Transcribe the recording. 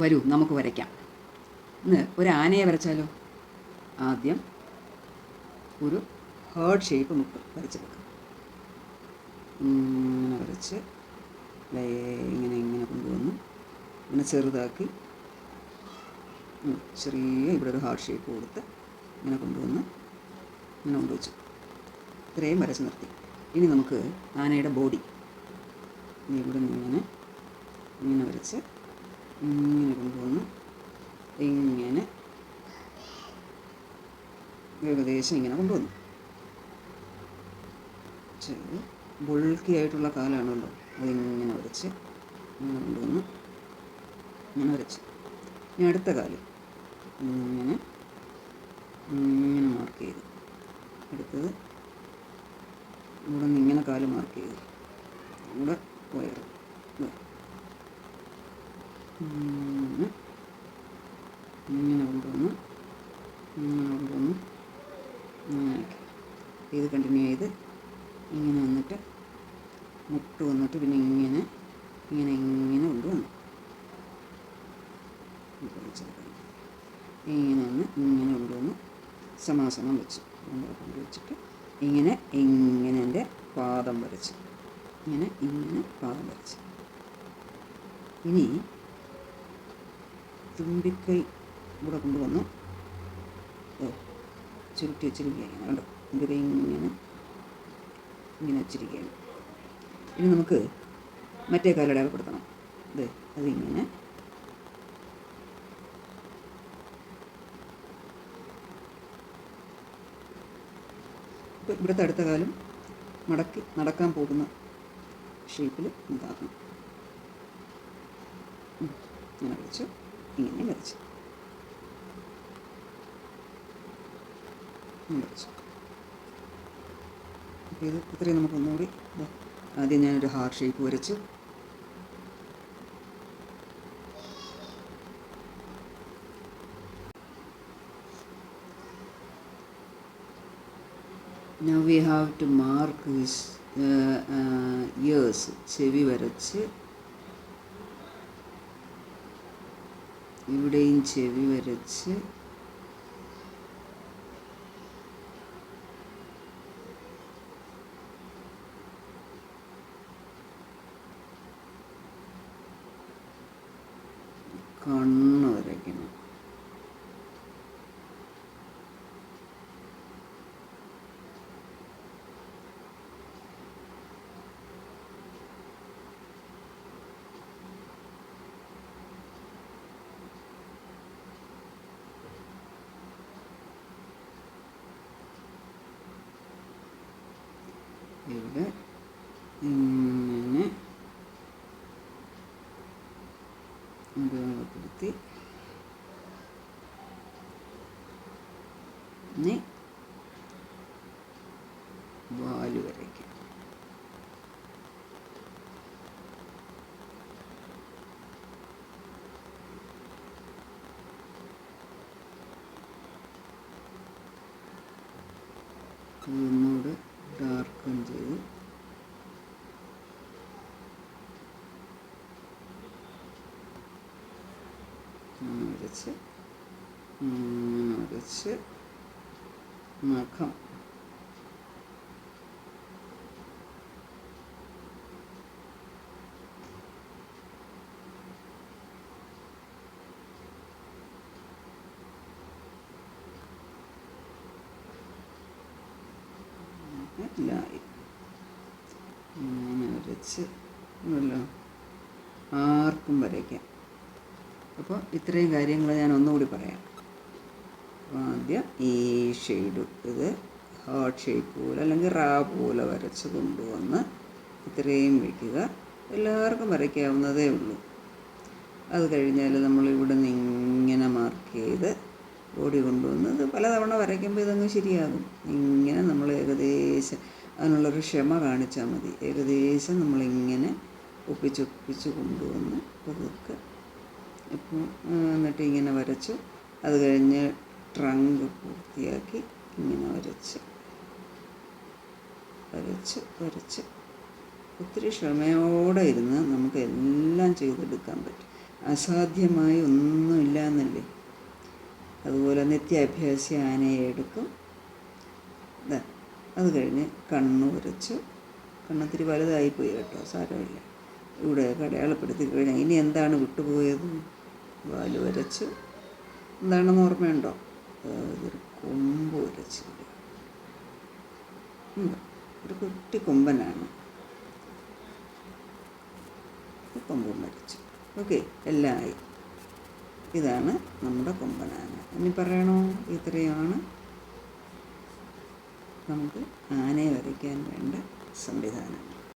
വരൂ നമുക്ക് വരയ്ക്കാം. ഇന്ന് ഒരു ആനയെ വരച്ചാലോ? ആദ്യം ഒരു ഹേർഡ് ഷേപ്പ് നമുക്ക് വരച്ചെടുക്കാം. ഇങ്ങനെ വരച്ച് ഇങ്ങനെ ഇങ്ങനെ കൊണ്ടുവന്ന് ഇങ്ങനെ ചെറുതാക്കി. ചെറിയ ഇവിടെ ഒരു ഹാർട്ട് ഷേപ്പ് കൊടുത്ത് ഇങ്ങനെ കൊണ്ടുവന്ന് ഇങ്ങനെ കൊണ്ടുവച്ചു. ഇത്രയും വരച്ച് നിർത്തി. ഇനി നമുക്ക് ആനയുടെ ബോഡി ഇവിടെ നിന്ന് ഇങ്ങനെ ഇങ്ങനെ വരച്ച് ഇങ്ങനെ കൊണ്ടുവന്ന് ഇങ്ങനെ ഏകദേശം ഇങ്ങനെ കൊണ്ടുവന്നു. ചെറിയ ബുൾക്കി ആയിട്ടുള്ള കാലാണല്ലോ. അതിങ്ങനെ വരച്ച് ഇങ്ങനെ കൊണ്ടുവന്ന് ഇങ്ങനെ വരച്ച്. ഇനി അടുത്ത കാൽ ഇങ്ങനെ ഇങ്ങനെ മാർക്ക് ചെയ്തു. അടുത്തത് ഇവിടെ നിന്ന് ഇങ്ങനെ കാൽ മാർക്ക് ചെയ്തു. ഇവിടെ വയറ്. ഇങ്ങനെ കൊണ്ടുവന്ന് ഇങ്ങനെ കൊണ്ടുവന്ന് അങ്ങനെയൊക്കെ ഇത് കണ്ടിന്യൂ ചെയ്ത് ഇങ്ങനെ വന്നിട്ട് മുട്ട് വന്നിട്ട് പിന്നെ ഇങ്ങനെ ഇങ്ങനെ ഇങ്ങനെ കൊണ്ടുവന്നു. ഇങ്ങനെ വന്ന് ഇങ്ങനെ കൊണ്ടുവന്ന് സമാസനം വെച്ചു. കൊണ്ട് വെച്ചിട്ട് ഇങ്ങനെ ഇങ്ങനെ എന്റെ പാദം വരച്ച്. ഇങ്ങനെ ഇങ്ങനെ പാദം വരച്ച്. ഇനി തുമ്പിക്കൈ ഇവിടെ കൊണ്ടുവന്നു. ചുരുട്ടി വെച്ചിരിക്കുകയാണ്. കണ്ടോ? തുമ്പിക്കൈ ഇങ്ങനെ ഇങ്ങനെ വെച്ചിരിക്കുകയാണ്. ഇനി നമുക്ക് മറ്റേ കാലം അടയാളപ്പെടുത്തണം ഇത് അതിങ്ങനെ. ഇവിടുത്തെ അടുത്ത കാലം മടക്കി നടക്കാൻ പോകുന്ന ഷേപ്പിൽ ഉണ്ടാക്കണം. ഇങ്ങനെ വരച്ചു ഇങ്ങനെ വരച്ചു ഇങ്ങനെ അപ്പോൾ ഇത് ഇത്രയും നമുക്ക് ഒന്നുകൂടി ദാ ആദ്യം ഞാനൊരു ഹാർട്ട് ഷേപ്പ് വരച്ചു. Now we have to mark his uh, uh, ചെവി വരച്ച്. ഇവിടെയും ചെവി വരച്ച്. കണ്ണ് വരയ്ക്കണം ഇവിടെ ഇങ്ങനെ ഉപയോഗപ്പെടുത്തി ഇനി വാൽ വരയ്ക്കും. ഒന്നുകൂടെ ഡാർക്കും ചെയ്ത് ഇങ്ങനെ വരച്ച് നഖം. ലായി ഉണ്ടല്ലോ ആർക്കും വരയ്ക്കാം. അപ്പോൾ ഇത്രയും കാര്യങ്ങൾ ഞാൻ ഒന്നുകൂടി പറയാം. ആദ്യം ഈ ഷെയ്ഡ് ഇത് ഹാർട്ട് ഷേപ്പ് പോലെ അല്ലെങ്കിൽ റാ പോലെ വരച്ച് കൊണ്ടുവന്ന് ഇത്രയും വയ്ക്കുക. എല്ലാവർക്കും വരയ്ക്കാവുന്നതേ ഉള്ളൂ. അത് കഴിഞ്ഞാൽ നമ്മൾ ഇവിടെ നിന്ന് ഇങ്ങനെ മാർക്ക് ചെയ്ത് ബോഡി കൊണ്ടുവന്ന് ഇത് പലതവണ വരയ്ക്കുമ്പോൾ ഇതങ്ങ് ശരിയാകും. ഇങ്ങനെ നമ്മൾ ഏകദേശം അതിനുള്ളൊരു ക്ഷമ കാണിച്ചാൽ മതി. ഏകദേശം നമ്മളിങ്ങനെ ഒപ്പിച്ചൊപ്പിച്ച് കൊണ്ടുവന്ന് പതുക്കെ ഇപ്പോൾ എന്നിട്ട് ഇങ്ങനെ വരച്ചു അത് കഴിഞ്ഞ് ട്രങ്ക് പൂർത്തിയാക്കി ഇങ്ങനെ വരച്ച്. വരച്ച് വരച്ച്. ഒത്തിരി ക്ഷമയോടെ ഇരുന്ന് നമുക്ക് എല്ലാം ചെയ്തെടുക്കാൻ പറ്റും. അസാധ്യമായി ഒന്നുമില്ല എന്നല്ലേ അതുപോലെ നിത്യാഭ്യാസി ആനയെ എടുക്കും. അത് കഴിഞ്ഞ് കണ്ണ് വരച്ചു കണ്ണത്തിരി വലുതായിപ്പോയി കേട്ടോ സാരമില്ല. ഇവിടെ അടയാളപ്പെടുത്തി കഴിഞ്ഞാൽ ഇനി എന്താണ് വിട്ടുപോയത്? വാൽ വരച്ച് എന്താണെന്ന് ഓർമ്മയുണ്ടോ? ഇതൊരു കൊമ്പ് വരച്ച് ഒരു കുട്ടി കൊമ്പനാണ്. കൊമ്പും വരച്ചു. ഓക്കെ എല്ലാം ആയി. ഇതാണ് നമ്മുടെ കൊമ്പനാന ഇനി പറയണോ? ഇത്രയാണ്. നമുക്ക് ആനയെ വരയ്ക്കാൻ വേണ്ട സംവിധാനം